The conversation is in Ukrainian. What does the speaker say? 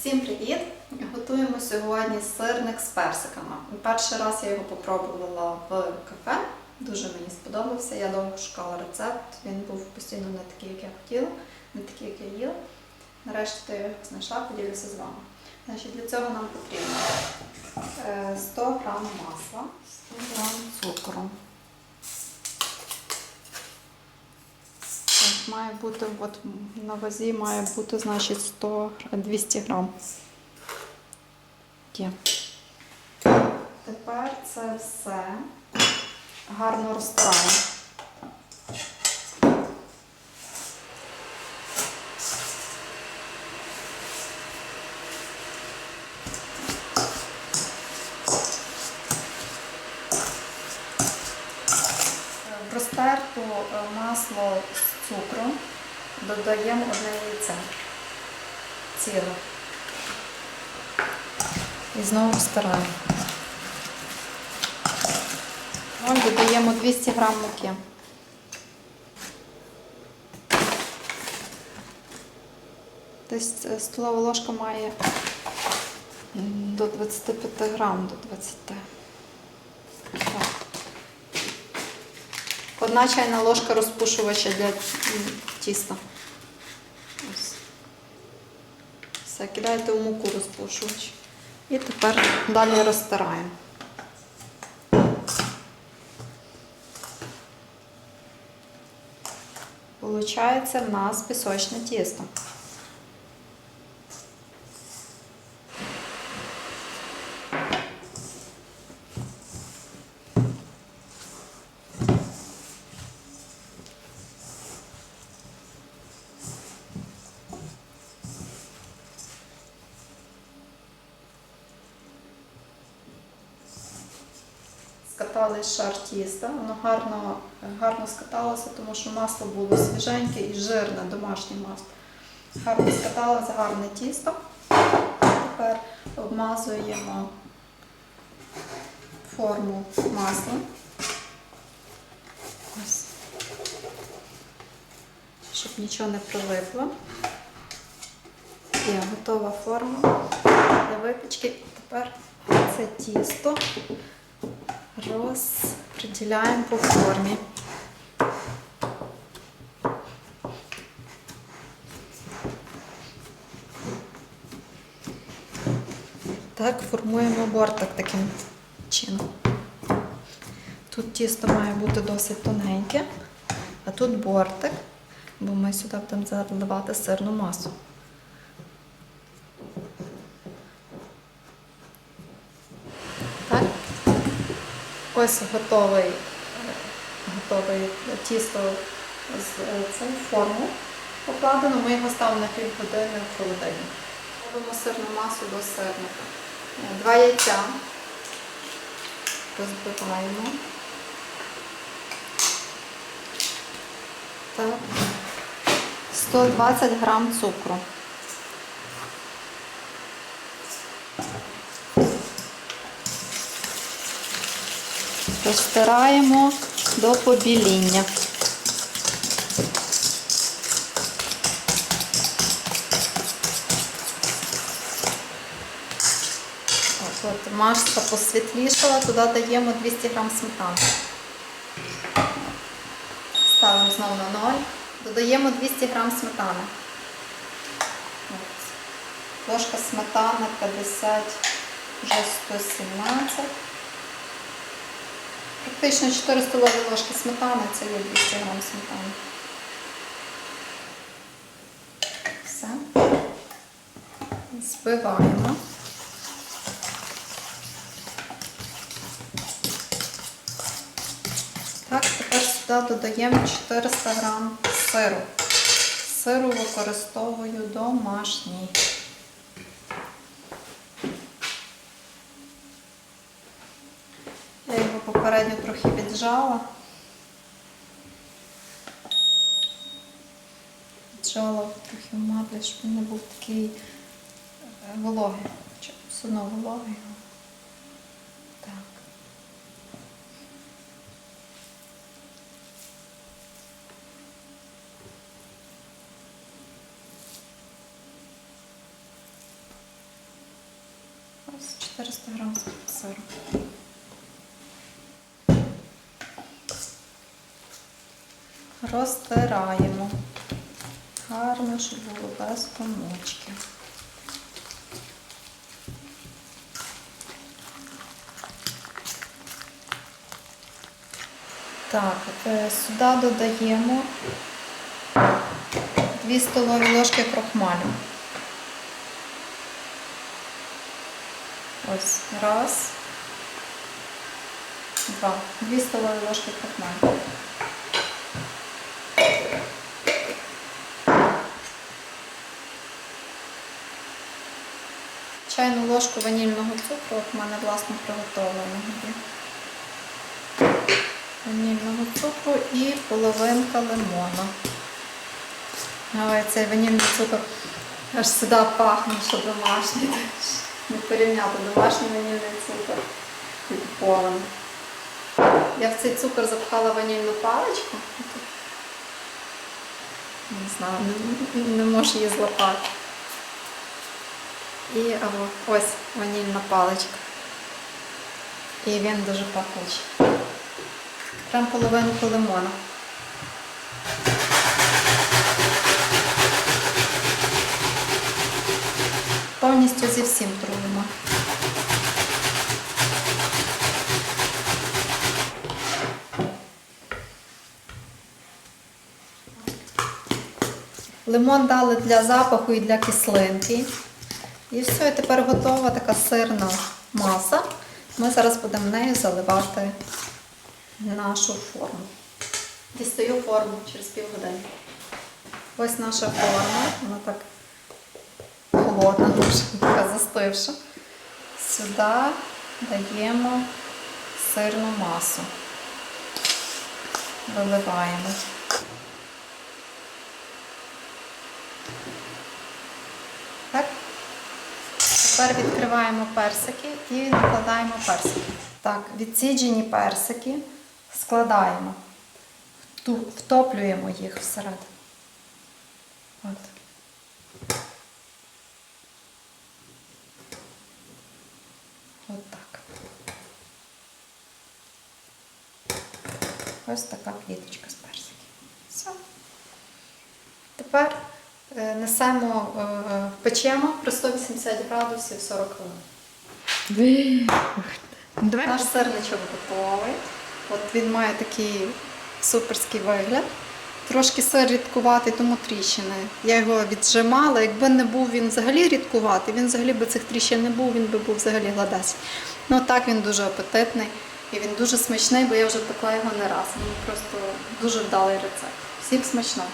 Всім привіт! Готуємо сьогодні сирник з персиками. Перший раз я його попробувала в кафе. Дуже мені сподобався. Я довго шукала рецепт. Він був постійно не такий, як я хотіла, не такий, як я їла. Нарешті я його знайшла, поділюся з вами. Значить, для цього нам потрібно е, 100 грам масла, 100 грам цукру. Так, має бути от на вазі має бути значить 100 200 грам. Є. Тепер це все гарно розтираємо. В розтерту е, масло з цукром додаємо одне яйце ціле. І знову розтираємо. Ось додаємо 200 грам муки. Десь е, столова ложка має до 25 грам, до 20. Так. Одна чайна ложка розпушувача для тіста. Ось. Все, кидайте у муку розпушувач. І тепер далі розтираємо. Получається в нас пісочне тісто. Скатали шар тіста, воно гарно, гарно скаталося, тому що масло було свіженьке і жирне, домашнє масло. Гарно скаталося, гарне тісто. Тепер обмазуємо форму маслом. Щоб нічого не прилипло. Є готова форма для випічки. Тепер це тісто розподіляємо по формі. Так, формуємо бортик таким чином. Тут тісто має бути досить тоненьке, а тут бортик, бо ми сюди будемо заливати сирну масу. Так? Ось готовий, готовий тісто з е, цим форму покладено. Ми його ставимо на півгодини в холодильник. Робимо сирну масу до сирника. Е, Два яйця розбиваємо. Так. 120 грам цукру. Розтираємо до побіління. От, Машка посвітлішала, туди даємо 200 грам сметани. Ставимо знову на 0. Додаємо 200 грам сметани. Ложка сметани 50, вже 117. Практично 4 столові ложки сметани, це є 200 грам сметани. Все. Збиваємо. Так, тепер сюди додаємо 400 грам сиру. Сиру використовую домашній. Я його попередньо трохи віджала. Віджала трохи в матлі, щоб він не був такий е, вологий. Чи все одно вологий. Так. Ось 400 грам сиру. Розтираємо. Гарно, щоб було без комочки. Так, е, сюди додаємо 2 столові ложки крохмалю. Ось, раз, два, дві столові ложки крохмалю. Чайну ложку ванільного цукру, от в мене власно приготовленого є. Ванільного цукру і половинка лимона. Ой, цей ванільний цукор аж сюди пахне, що домашній. Не порівняти домашній ванільний цукор і купований. Я в цей цукор запхала ванільну паличку. Не знаю, не, не можу її злопати. І ось ванільна паличка. І він дуже пахучий. Прям половинку лимона. Повністю зі всім трубимо. Лимон дали для запаху і для кислинки. І все, і тепер готова така сирна маса. Ми зараз будемо нею заливати нашу форму. Дістаю форму через півгодини. Ось наша форма, вона так холодна, дуже така застивша. Сюди даємо сирну масу. Виливаємо. Тепер відкриваємо персики і накладаємо персики. Так, відсіджені персики складаємо, втоплюємо їх всередину. От. От так. Ось така пліточка з персиків. Все. Тепер несемо, е, печемо при 180 градусів 40 хвилин. Давай Наш сирничок готовий. От він має такий суперський вигляд. Трошки сир рідкуватий, тому тріщини. Я його віджимала. Якби не був він взагалі рідкуватий, він взагалі би цих тріщин не був, він би був взагалі гладасий. Ну так він дуже апетитний і він дуже смачний, бо я вже пекла його не раз. Він просто дуже вдалий рецепт. Всім смачного!